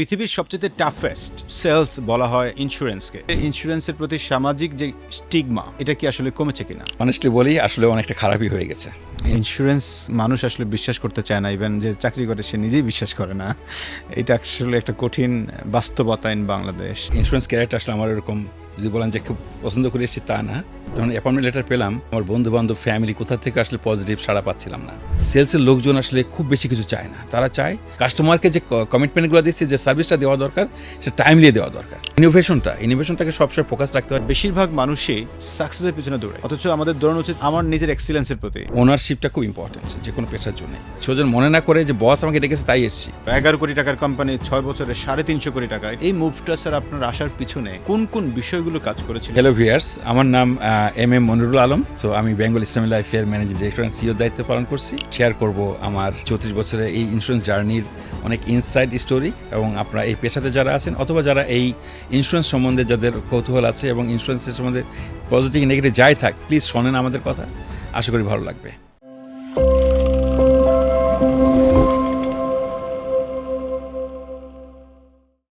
পৃথিবীর সবচেয়ে toughest sales বলা হয় ইন্স্যুরেন্সকে ইন্স্যুরেন্সের প্রতি সামাজিক যে স্টিগমা এটা কি আসলে কমেছে কিনা? অনেস্টলি বলি আসলে অনেকটা খারাপই হয়ে গেছে। ইন্স্যুরেন্স মানুষ আসলে বিশ্বাস করতে চায় না ইভেন যে চাকরি করে সে নিজেই বিশ্বাস করে না। এটা আসলে একটা কঠিন বাস্তবতা ইন বাংলাদেশ ইন্স্যুরেন্স ক্যারিয়ারটা আসলে আমার এরকম যদি বলেন যে খুব পছন্দ করে এসেছি তা না। যখন অ্যাপয়েন্টমেন্ট লেটার পেলাম আমার বন্ধু বান্ধব ফ্যামিলি কোথা থেকে আসলে পজিটিভ সাড়া পাচ্ছিলাম না। সেলসের লোকজন আসলে খুব বেশি কিছু চায় না। তারা চায় কাস্টমারকে যে কমিটমেন্টগুলো দিচ্ছে যে সার্ভিসটা দেওয়া দরকার সেটা টাইমলি দেওয়া দরকার। ইনোভেশনটা ইনোভেশনটাকে সবসময় ফোকাস রাখতে হয়। বেশিরভাগ মানুষই সাকসেসের পিছনে দৌড়ে অথচ আমাদের দৌড়ানো উচিত আমার নিজের এক্সিলেন্সের প্রতি। ওনারশিপটা খুব ইম্পর্টেন্ট যে কোনো পেশার জন্য। সেজন মনে না করে যে বস আমাকে ডেকেছে তাই এসেছি। এগারো কোটি টাকার কোম্পানি ছয় বছরে সাড়ে তিনশো কোটি টাকা। এই মুভটা স্যার আপনার আসার পিছনে কোন কোন বিষয়গুলো কাজ করেছে হ্যালো ভিয়ার্স আমার নাম এম এম মনিরুল আলম। তো আমি Bengal Islami life fair managing director and CEO দায়িত্ব পালন করছি। শেয়ার করব আমার চৌত্রিশ বছরের এই ইন্স্যুরেন্স জার্নির অনেক ইনসাইড স্টোরি এবং আপনারা এই পেশাতে যারা আছেন অথবা যারা এই ইন্স্যুরেন্স সম্বন্ধে যাদের কৌতূহল আছে এবং ইন্স্যুরেন্সের সম্বন্ধে পজিটিভ নেগেটিভ যাই থাক প্লিজ শোনেন আমাদের কথা। আশা করি ভালো লাগবে।